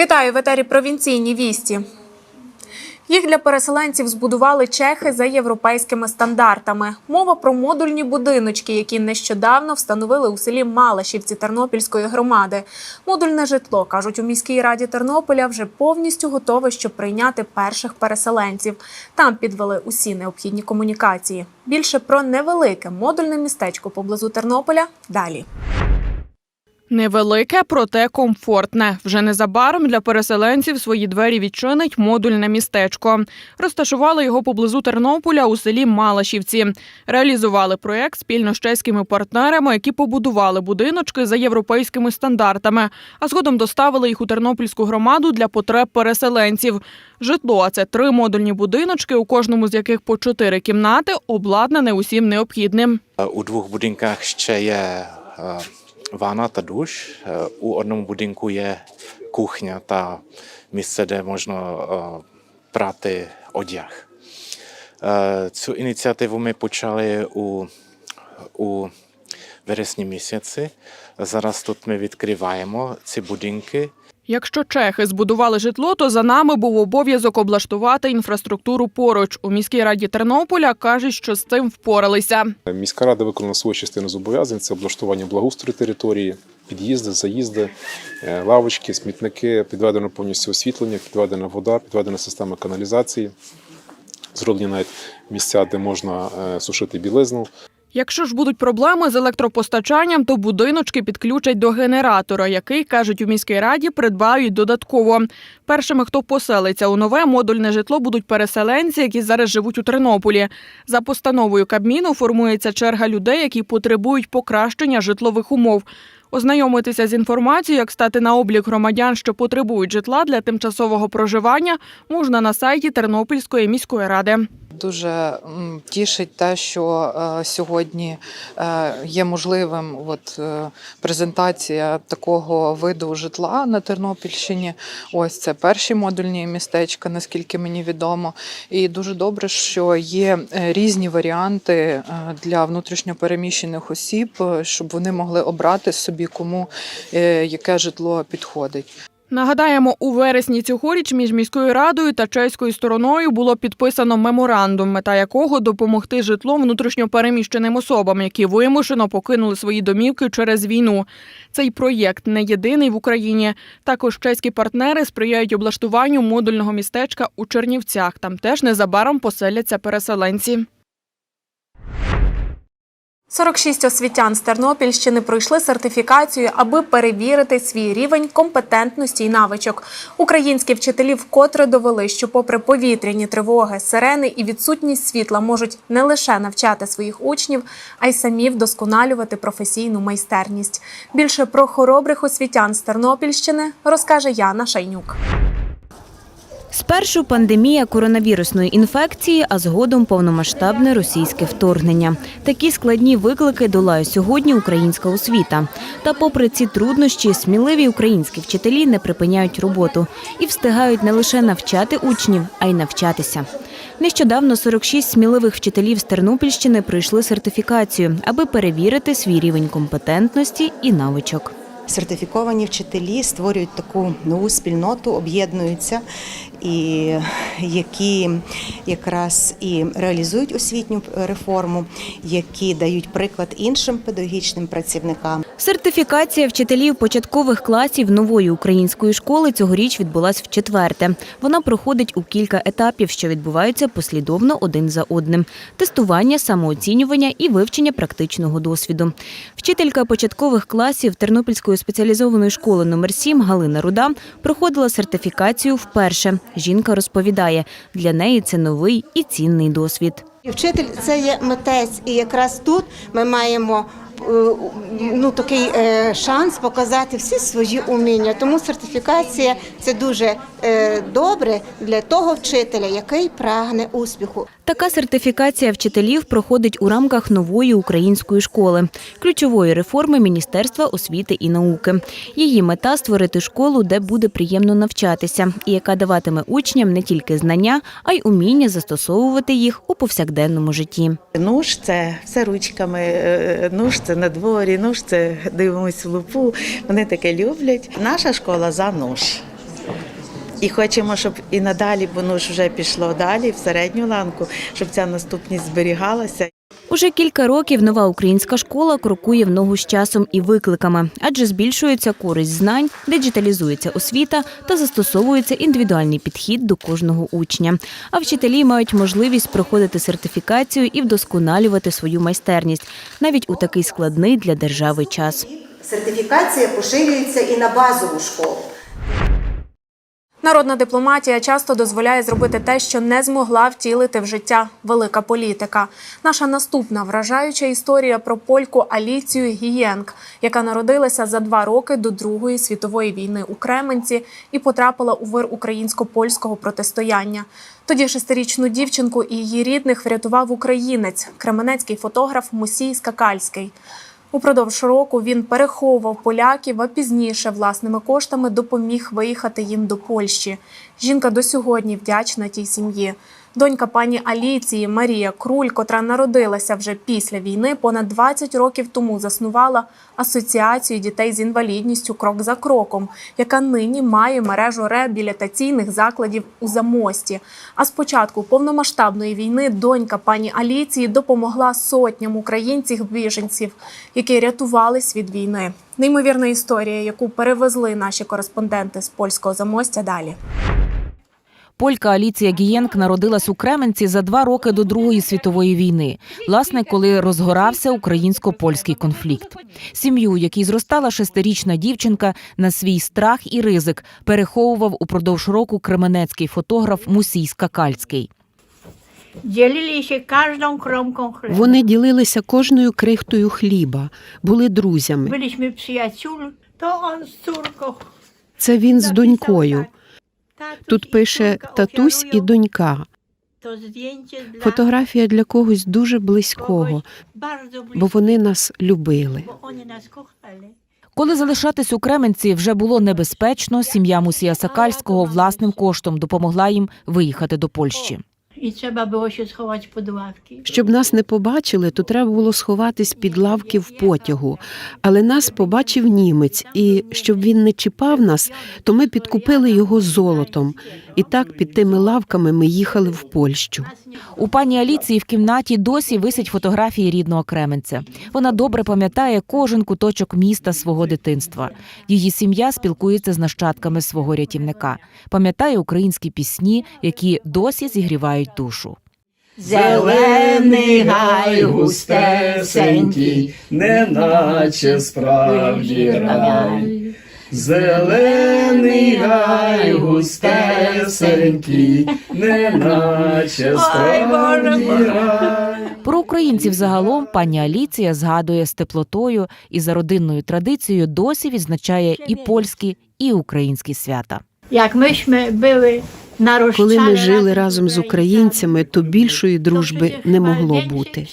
Вітаю в етері провінційні вісті. Їх для переселенців збудували чехи за європейськими стандартами. Мова про модульні будиночки, які нещодавно встановили у селі Малашівці Тернопільської громади. Модульне житло кажуть у міській раді Тернополя вже повністю готове, щоб прийняти перших переселенців. Там підвели усі необхідні комунікації. Більше про невелике модульне містечко поблизу Тернополя далі. Невелике, проте комфортне. Вже незабаром для переселенців свої двері відчинить модульне містечко. Розташували його поблизу Тернополя у селі Малашівці. Реалізували проєкт спільно з чеськими партнерами, які побудували будиночки за європейськими стандартами, а згодом доставили їх у тернопільську громаду для потреб переселенців. Житло, це три модульні будиночки, у кожному з яких по чотири кімнати, обладнане усім необхідним. У двох будинках ще є е, ванна та душ. Е, У одному будинку є кухня та місце, де можна е, прати одяг. Е, Цю ініціативу ми почали у, у вересні місяці. Зараз тут ми відкриваємо ці будинки. Якщо чехи збудували житло, то за нами був обов'язок облаштувати інфраструктуру поруч. У міській раді Тернополя кажуть, що з цим впоралися. Міська рада виконала свою частину зобов'язань. Це облаштування благоустрою території, під'їзди, заїзди, е, лавочки, смітники, підведено повністю освітлення, підведена вода, підведена система каналізації. Зроблені навіть місця, де можна е, сушити білизну. Якщо ж будуть проблеми з електропостачанням, то будиночки підключать до генератора, який кажуть у міській раді придбають додатково. Першими, хто поселиться у нове модульне житло, будуть переселенці, які зараз живуть у Тернополі. За постановою Кабміну формується черга людей, які потребують покращення житлових умов. Ознайомитися з інформацією, як стати на облік громадян, що потребують житла для тимчасового проживання, можна на сайті Тернопільської міської ради. Дуже тішить те, що е, сьогодні е, є можливим от, е, презентація такого виду житла на Тернопільщині. Ось це перші модульні містечка, наскільки мені відомо. І дуже добре, що є різні варіанти для внутрішньопереміщених осіб, щоб вони могли обрати собі, кому яке житло підходить. Нагадаємо, у вересні цьогоріч між міською радою та чеською стороною було підписано меморандум, мета якого допомогти житлом внутрішньопереміщеним особам, які вимушено покинули свої домівки через війну. Цей проєкт не єдиний в Україні. Також чеські партнери сприяють облаштуванню модульного містечка у Чернівцях. Там теж незабаром поселяться переселенці. 46 освітян з Тернопільщини пройшли сертифікацію, аби перевірити свій рівень компетентності і навичок. Українські вчителі вкотре довели, що, попри повітряні тривоги, сирени і відсутність світла, можуть не лише навчати своїх учнів, а й самі вдосконалювати професійну майстерність. Більше про хоробрих освітян з Тернопільщини розкаже Яна Шайнюк. Спершу пандемія коронавірусної інфекції, а згодом повномасштабне російське вторгнення. Такі складні виклики долає сьогодні українська освіта. Та, попри ці труднощі, сміливі українські вчителі не припиняють роботу і встигають не лише навчати учнів, а й навчатися. Нещодавно 46 сміливих вчителів з Тернопільщини пройшли сертифікацію, аби перевірити свій рівень компетентності і навичок. Сертифіковані вчителі створюють таку нову спільноту, об'єднуються, і які якраз і реалізують освітню реформу, які дають приклад іншим педагогічним працівникам. Сертифікація вчителів початкових класів нової української школи цьогоріч відбулась вчетверте. Вона проходить у кілька етапів, що відбуваються послідовно один за одним: тестування, самооцінювання і вивчення практичного досвіду. Вчителька початкових класів Тернопільської спеціалізованої школи номер 7 Галина Руда проходила сертифікацію вперше. Жінка розповідає, для неї це новий і цінний досвід. Вчитель це є митець, і якраз тут ми маємо е, ну, такий е, шанс показати всі свої уміння. Тому сертифікація це дуже е, добре для того вчителя, який прагне успіху. Така сертифікація вчителів проходить у рамках нової української школи, ключової реформи Міністерства освіти і науки. Її мета створити школу, де буде приємно навчатися, і яка даватиме учням не тільки знання, а й уміння застосовувати їх у повсякденному житті. Нуж це все ручками, е, нуж це на дворі, нуж це дивимось в лупу. Вони таке люблять. Наша школа за нуж. І хочемо, щоб і надалі, бо ну ж вже пішло далі в середню ланку, щоб ця наступність зберігалася. Уже кілька років нова українська школа крокує в ногу з часом і викликами, адже збільшується користь знань, диджиталізується освіта та застосовується індивідуальний підхід до кожного учня. А вчителі мають можливість проходити сертифікацію і вдосконалювати свою майстерність навіть у такий складний для держави час. Сертифікація поширюється і на базову школу. Народна дипломатія часто дозволяє зробити те, що не змогла втілити в життя велика політика. Наша наступна вражаюча історія про польку Аліцію Гієнк, яка народилася за два роки до Другої світової війни у Кременці і потрапила у вир українсько-польського протистояння. Тоді шестирічну дівчинку і її рідних врятував українець, кременецький фотограф Мусій Скакальський. Упродовж року він переховував поляків, а пізніше власними коштами допоміг виїхати їм до Польщі. Жінка до сьогодні вдячна тій сім'ї. Донька пані Аліції Марія Круль, котра народилася вже після війни, понад 20 років тому заснувала асоціацію дітей з інвалідністю Крок за кроком, яка нині має мережу реабілітаційних закладів у Замості. А з початку повномасштабної війни донька пані Аліції допомогла сотням українців біженців, які рятувались від війни. Неймовірна історія, яку перевезли наші кореспонденти з польського замостя. Далі. Полька Аліція Гієнк народилась у Кременці за два роки до Другої світової війни, власне, коли розгорався українсько-польський конфлікт. Сім'ю, якій зростала шестирічна дівчинка, на свій страх і ризик переховував упродовж року кременецький фотограф Мусій Скакальський. Вони ділилися кожною крихтою хліба, були друзями. Це він з донькою. Тут пише татусь і донька. Фотографія для когось дуже близького, бо вони нас любили. Коли залишатись у Кременці вже було небезпечно, сім'я Мусія Сакальського власним коштом допомогла їм виїхати до Польщі. I trzeba było się schować pod ławki. Щоб нас не побачили, то треба було сховатись під лавки в потягу. Але нас побачив німець, і щоб він не чіпав нас, то ми підкупили його золотом. І так під тими лавками ми їхали в Польщу. У пані Аліції в кімнаті досі висять фотографії рідного Кременця. Вона добре пам'ятає кожен куточок міста свого дитинства. Її сім'я спілкується з нащадками свого рятівника, пам'ятає українські пісні, які досі зігрівають душу. Зелений гай густесенький, неначе справді рай. Зелений гай густесенький, неначе справді рай. Про українців загалом пані Аліція згадує з теплотою і за родинною традицією досі відзначає і польські, і українські свята. Jak myśmy były na Коли ми жили разом з українцями, то більшої дружби не могло бути.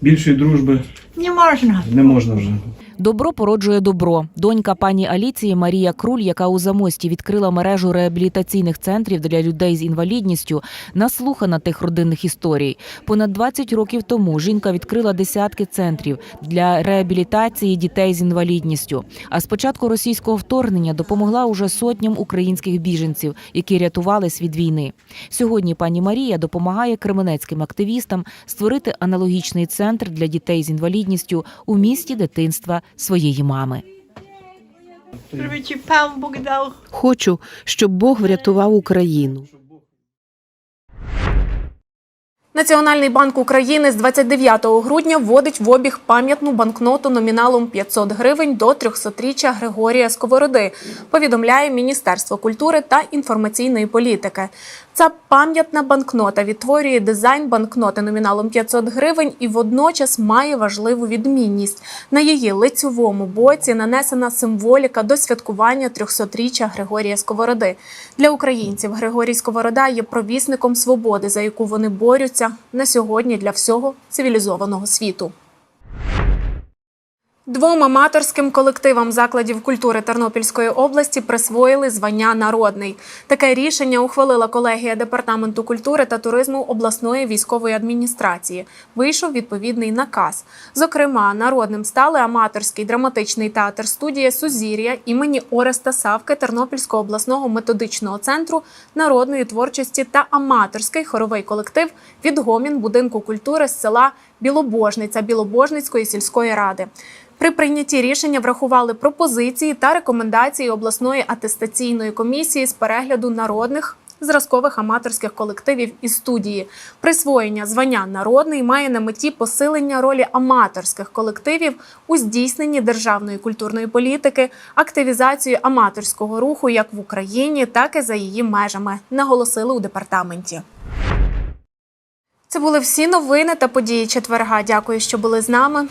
Більшої дружби не можна не можна вже. Добро породжує добро. Донька пані Аліції Марія Круль, яка у замості відкрила мережу реабілітаційних центрів для людей з інвалідністю, наслухана тих родинних історій. Понад 20 років тому жінка відкрила десятки центрів для реабілітації дітей з інвалідністю. А з початку російського вторгнення допомогла уже сотням українських біженців, які рятувались від війни. Сьогодні пані Марія допомагає кременецьким активістам створити аналогічний центр для дітей з інвалідністю у місті дитинства своєї мами. Хочу, щоб Бог врятував Україну. Національний банк України з 29 грудня вводить в обіг пам'ятну банкноту номіналом 500 гривень до 300-річчя Григорія Сковороди, повідомляє Міністерство культури та інформаційної політики. Ця пам'ятна банкнота відтворює дизайн банкноти номіналом 500 гривень і водночас має важливу відмінність. На її лицьовому боці нанесена символіка до святкування 300-річчя Григорія Сковороди. Для українців Григорій Сковорода є провісником свободи, за яку вони борються на сьогодні для всього цивілізованого світу. Двом аматорським колективам закладів культури Тернопільської області присвоїли звання народний. Таке рішення ухвалила колегія департаменту культури та туризму обласної військової адміністрації. Вийшов відповідний наказ. Зокрема, народним стали аматорський драматичний театр студія Сузір'я імені Ореста Савки Тернопільського обласного методичного центру народної творчості та аматорський хоровий колектив відгомін будинку культури з села Білобожниця Білобожницької сільської ради. При прийнятті рішення врахували пропозиції та рекомендації обласної атестаційної комісії з перегляду народних зразкових аматорських колективів і студії. Присвоєння звання народний має на меті посилення ролі аматорських колективів у здійсненні державної культурної політики, активізацію аматорського руху як в Україні, так і за її межами, наголосили у департаменті. Це були всі новини та події четверга. Дякую, що були з нами.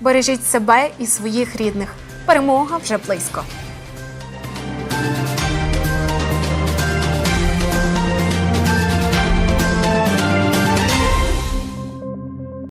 Бережіть себе і своїх рідних. Перемога вже близько.